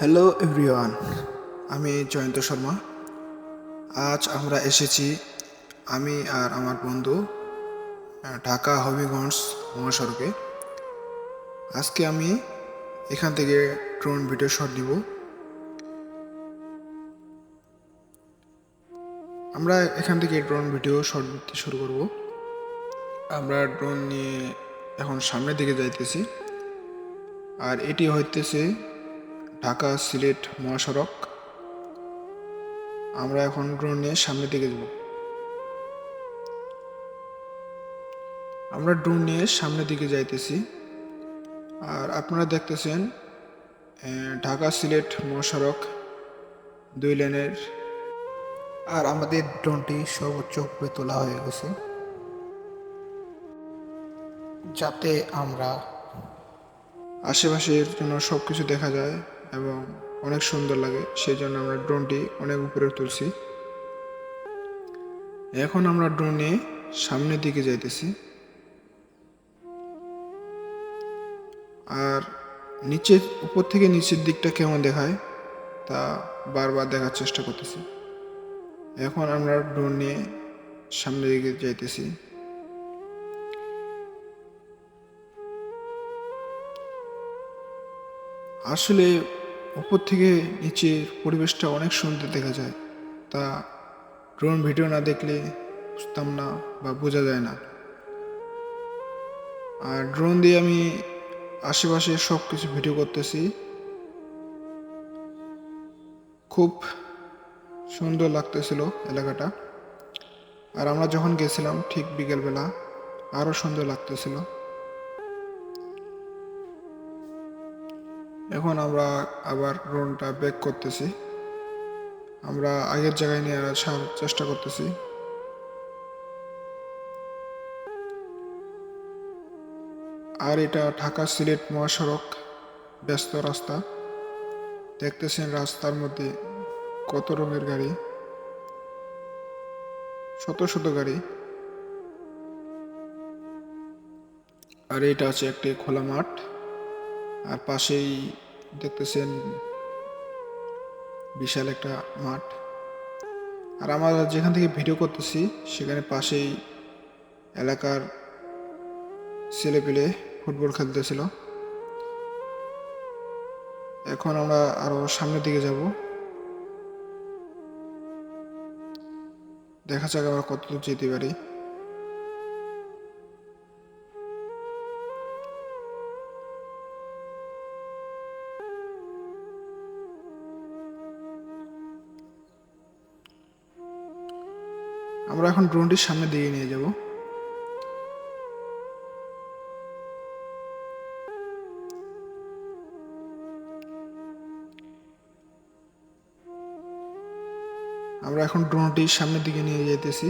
Hello everyone আমি জয়ন্ত শর্মা। আজ আমরা এসেছি আমি আর আমার বন্ধু ঢাকা হবিগঞ্জ মহাসড়কে। আজকে আমি এখান থেকে ড্রোন ভিডিও শট নিব। আমরা এখান থেকে ড্রোন ভিডিও শট নিতে শুরু করব। আমরা ড্রোন নিয়ে এখন সামনের দিকে যাইতেছি। আর এটি হইতেছে ঢাকা সিলেট মহাসড়ক। আমরা এখন ড্রোন নিয়ে সামনের দিকে যাব। আমরা ড্রোন নিয়ে সামনের দিকে যাইতেছি। আর আপনারা দেখতেছেন ঢাকা সিলেট মহাসড়ক দুই লেনের। আর আমাদের ড্রোনটি সর্বোচ্চ উপরে তোলা হয়ে গেছে। যাতে আমরা আশেপাশের জন্য সব কিছু দেখা যায়। এবং অনেক সুন্দর লাগে সেই জন্য আমরা ড্রোনটি অনেক উপরে তুলছি। এখন আমরা ড্রোন নিয়ে সামনের দিকে যাইতেছি। আর নিচের, উপর থেকে নিচের দিকটা কেমন দেখায়, তা বারবার দেখার চেষ্টা করতেছি। এখন আমরা ড্রোন নিয়ে সামনের দিকে যাইতেছি। আসলে উপর থেকে নিচের পরিবেশটা অনেক সুন্দর দেখা যায়। তা ড্রোন ভিডিও না দেখলে বুঝতাম না বা বোঝা যায় না। আর ড্রোন দিয়ে আমি আশেপাশে সব কিছু ভিডিও করতেছি। খুব সুন্দর লাগতেছিল এলাকাটা। আর আমরা যখন গেছিলাম ঠিক বিকেলবেলা আরও সুন্দর লাগতেছিল। এখন আমরা আবার ড্রোনটা ব্যাক করতেছি। আমরা আগের জায়গায় নিয়ে আসার চেষ্টা করতেছি। আর এটা ঢাকা সিলেট মহাসড়ক, ব্যস্ত রাস্তা। দেখতেছেন রাস্তার মধ্যে কত রঙের গাড়ি। শত শত গাড়ি। আর এটা আছে একটি খোলা মাঠ। আর পাশেই দেখতেছেন বিশাল একটা মাঠ। আর আমরা যেখান থেকে ভিডিও করতেছি, সেখানে পাশেই এলাকার ছেলেপেলে ফুটবল খেলতেছিল। এখন আমরা আরও সামনের দিকে যাব। দেখা যাক আমরা কত দূর যেতে পারি। আমরা এখন ড্রোনটির সামনে দিয়ে নিয়ে যাব। আমরা এখন ড্রোনটির সামনের দিকে নিয়ে যেতেছি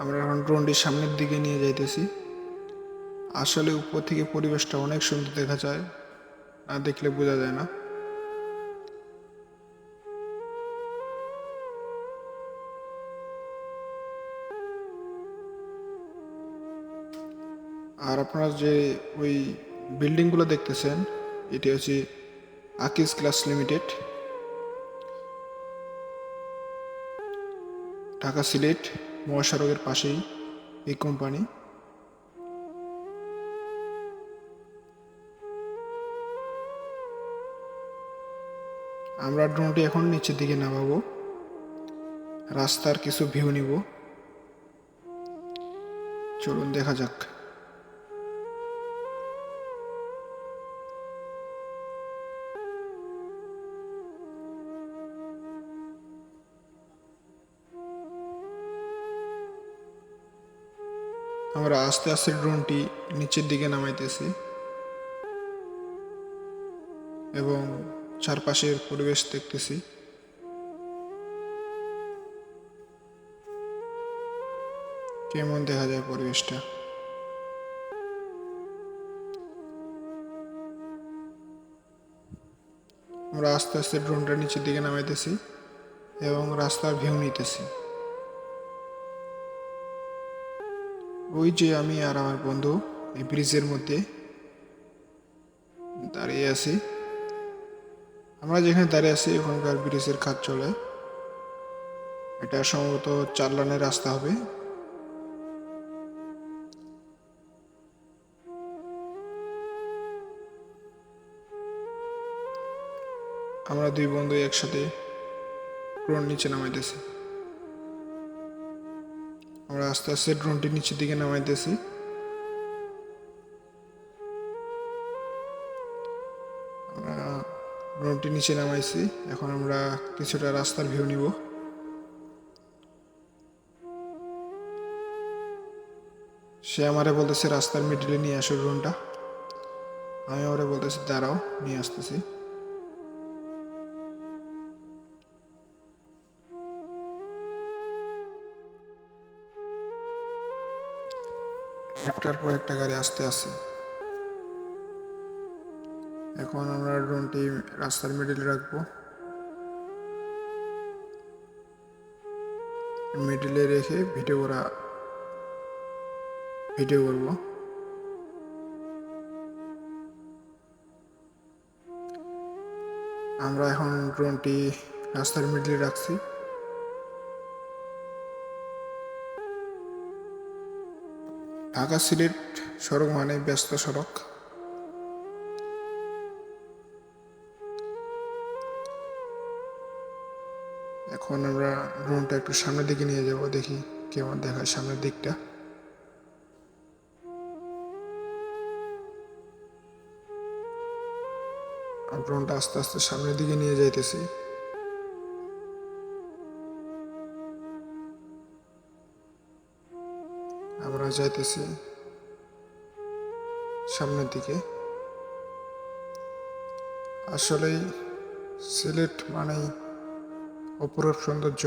আমরা এখন ড্রোনটির সামনের দিকে নিয়ে যাইতেছি। আসলে উপর থেকে পরিবেশটা অনেক সুন্দর দেখা যায় না দেখলে বোঝা যায় না। আর আপনারা যে ওই বিল্ডিংগুলো দেখতেছেন, এটি হচ্ছে আকিস ক্লাস লিমিটেড। ঢাকা সিলেট। মহাসড়কের পাশেই এই কোম্পানি আমরা ড্রোনটি এখন নিচের দিকে নামাবো। রাস্তার কিছু ভিউ নিব। চলুন দেখা যাক। আমরা আস্তে আস্তে ড্রোনটি নিচের দিকে নামাইতেছি। এবং চারপাশের পরিবেশ দেখতেছি। কেমন দেখা যায় পরিবেশটা? আমরা আস্তে আস্তে ড্রোনটা নিচের দিকে নামাইতেছি এবং রাস্তার ভিউ নিতেছি। ওই যে আমি আর আমার বন্ধু এই ব্রিজের মধ্যে দাঁড়িয়ে আছি। আমরা যেখানে দাঁড়িয়ে আছি, ওখানকার ব্রিজের কাজ চলে। এটা সম্ভবত চার লানের রাস্তা হবে। আমরা দুই বন্ধু একসাথে ড্রোন নিচে নামাইতেছি। আমরা আস্তে আস্তে ড্রোনটি নিচের দিকে নামাইতেছি। ড্রোনটি নিচে নামাইছি। এখন আমরা কিছুটা রাস্তার ভিউ নিব। সে আমারে বলতেছে, রাস্তার মিডিলে নিয়ে আসো ড্রোনটা আমি ওরে বলতেছি, দাঁড়াও, নিয়ে আসতেছি। একটার পর একটা গাড়ি আসতে আসে এখন আমরা ড্রোনটি রাস্তার মিডিলে রাখব। মিডিলে রেখে ভিডিও করা ভিডিও করব। আমরা এখন ড্রোনটি রাস্তার মিডিলে রাখছি। ঢাকা সিলেট সড়ক মানে ব্যস্ত সড়ক। এখন আমরা ড্রোনটা একটু সামনের দিকে নিয়ে যাব, দেখি কেমন দেখায় সামনের দিকটা। ড্রোনটা আস্তে আস্তে সামনের দিকে নিয়ে যাইতেছি। যাইতেছি। সামনের দিকে। আসলেই সিলেট মানেই অপরূপ সৌন্দর্য।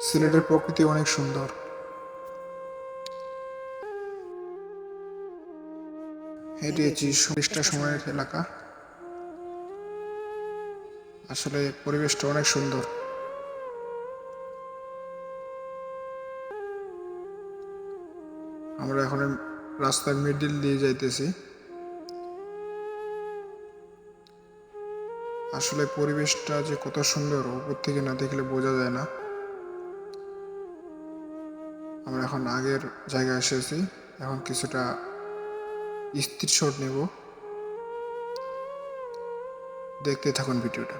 সিলেটের প্রকৃতি অনেক সুন্দর। হেঁটেছি হচ্ছে সময়ের এলাকা। আসলে পরিবেশটা অনেক সুন্দর। আমরা এখন রাস্তার মিডিল দিয়ে যাইতেছি। আসলে পরিবেশটা যে কত সুন্দর, উপর থেকে না দেখলে বোঝা যায় না। আমরা এখন আগের জায়গায় এসেছি, এখন কিছুটা স্থির শট নেব। দেখতে থাকুন ভিডিওটা।